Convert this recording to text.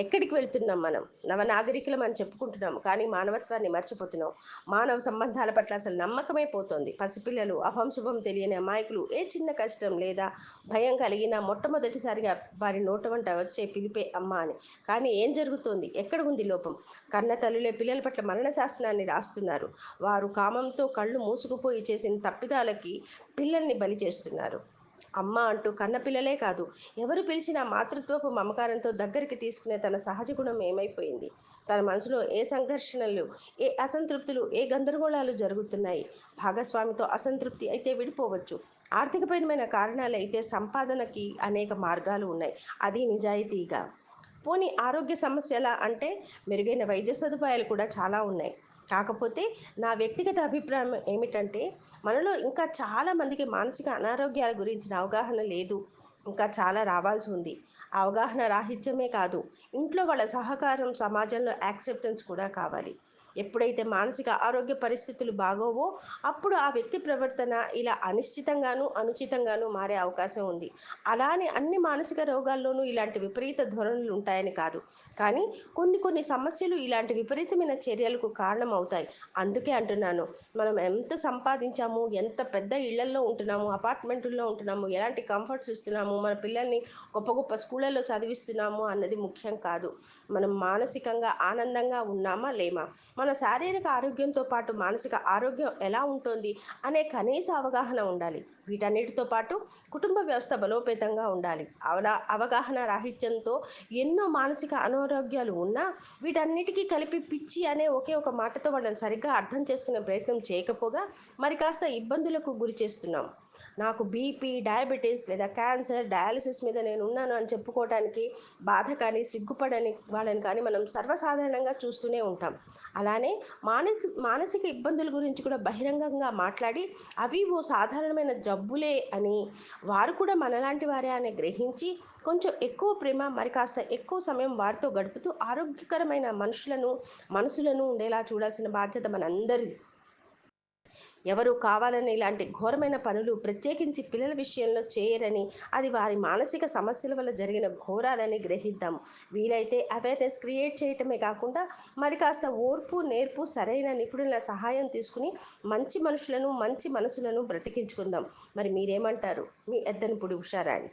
ఎక్కడికి వెళ్తున్నాం మనం? నవనాగరికులం అని చెప్పుకుంటున్నాం కానీ మానవత్వాన్ని మర్చిపోతున్నాం. మానవ సంబంధాల పట్ల అసలు నమ్మకమే పోతుంది. పసిపిల్లలు అభంశుభం తెలియని అమాయకులు ఏ చిన్న కష్టం లేదా భయం కలిగినా మొట్టమొదటిసారిగా వారి నోట వంట వచ్చే పిలిపే అమ్మ అని. కానీ ఏం జరుగుతోంది? ఎక్కడ ఉంది లోపం? కన్న తల్లులే పిల్లల పట్ల మరణ శాసనాన్ని రాస్తున్నారు. వారు కామంతో కళ్ళు మూసుకుపోయి చేసిన తప్పిదాలకి పిల్లల్ని బలి చేస్తున్నారు. అమ్మ అంటూ కన్నపిల్లలే కాదు ఎవరు పిలిచినా మాతృత్వపు మమకారంతో దగ్గరికి తీసుకునే తన సహజ గుణం ఏమైపోయింది? తన మనసులో ఏ సంఘర్షణలు ఏ అసంతృప్తులు ఏ గందరగోళాలు జరుగుతున్నాయి? భాగస్వామితో అసంతృప్తి అయితే విడిపోవచ్చు. ఆర్థికపరమైన కారణాలు అయితే సంపాదనకి అనేక మార్గాలు ఉన్నాయి. అది నిజాయితీగా. పోనీ ఆరోగ్య సమస్యల అంటే మెరుగైన వైద్య సదుపాయాలు కూడా చాలా ఉన్నాయి. కాకపోతే నా వ్యక్తిగత అభిప్రాయం ఏమిటంటే మనలో ఇంకా చాలా మందికి మానసిక అనారోగ్యాల గురించిన అవగాహన లేదు. ఇంకా చాలా రావాల్సి ఉంది. అవగాహన రాహిత్యమే కాదు ఇంట్లో వాళ్ళ సహకారం సమాజంలో యాక్సెప్టెన్స్ కూడా కావాలి. ఎప్పుడైతే మానసిక ఆరోగ్య పరిస్థితులు బాగోవో అప్పుడు ఆ వ్యక్తి ప్రవర్తన ఇలా అనిశ్చితంగాను అనుచితంగాను మారే అవకాశం ఉంది. అలానే అన్ని మానసిక రోగాల్లోనూ ఇలాంటి విపరీత ధోరణులు ఉంటాయని కాదు. కానీ కొన్ని కొన్ని సమస్యలు ఇలాంటి విపరీతమైన చర్యలకు కారణం అవుతాయి అందుకే అంటున్నాను మనం ఎంత సంపాదించాము ఎంత పెద్ద ఇళ్ళల్లో ఉంటున్నాము అపార్ట్మెంటుల్లో ఉంటున్నాము ఎలాంటి కంఫర్ట్స్ ఇస్తున్నాము మన పిల్లల్ని గొప్ప గొప్ప స్కూళ్ళల్లో చదివిస్తున్నాము అన్నది ముఖ్యం కాదు. మనం మానసికంగా ఆనందంగా ఉన్నామా లేమా? మన శారీరక ఆరోగ్యంతో పాటు మానసిక ఆరోగ్యం ఎలా ఉంటుంది అనే కనీస అవగాహన ఉండాలి. వీటన్నిటితో పాటు కుటుంబ వ్యవస్థ బలోపేతంగా ఉండాలి. అవలా అవగాహన రాహిత్యంతో ఎన్నో మానసిక అనారోగ్యాలు ఉన్నా వీటన్నిటికీ కలిపి పిచ్చి అనే ఒకే ఒక మాటతో వాళ్ళని సరిగ్గా అర్థం చేసుకునే ప్రయత్నం చేయకపోగా మరి కాస్త ఇబ్బందులకు గురి చేస్తున్నాం. నాకు బీపీ డయాబెటీస్ లేదా క్యాన్సర్ డయాలసిస్ మీద నేను ఉన్నాను అని చెప్పుకోవటానికి బాధ కానీ సిగ్గుపడని వాళ్ళని కానీ మనం సర్వసాధారణంగా చూస్తూనే ఉంటాం. అలానే మానసిక మానసిక ఇబ్బందుల గురించి కూడా బహిరంగంగా మాట్లాడి అవి ఓ సాధారణమైన జబ్బులే అని వారు కూడా మనలాంటి వారే అని గ్రహించి కొంచెం ఎక్కువ ప్రేమ మరి కాస్త ఎక్కువ సమయం వారితో గడుపుతూ ఆరోగ్యకరమైన మనుషులను మనసులను ఉండేలా చూడాల్సిన బాధ్యత మనందరిది. ఎవరు కావాలని ఇలాంటి ఘోరమైన పనులు ప్రత్యేకించి పిల్లల విషయంలో చేయరని అది వారి మానసిక సమస్యల వల్ల జరిగిన ఘోరాలని గ్రహిద్దాం. వీలైతే అవేర్నెస్ క్రియేట్ చేయటమే కాకుండా మరి కాస్త ఓర్పు నేర్పు సరైన నిపుణుల సహాయం తీసుకుని మంచి మనుషులను మంచి మనసులను బ్రతికించుకుందాం. మరి మీరేమంటారు? మీ ఎద్దనపూడి ఉషారాణి.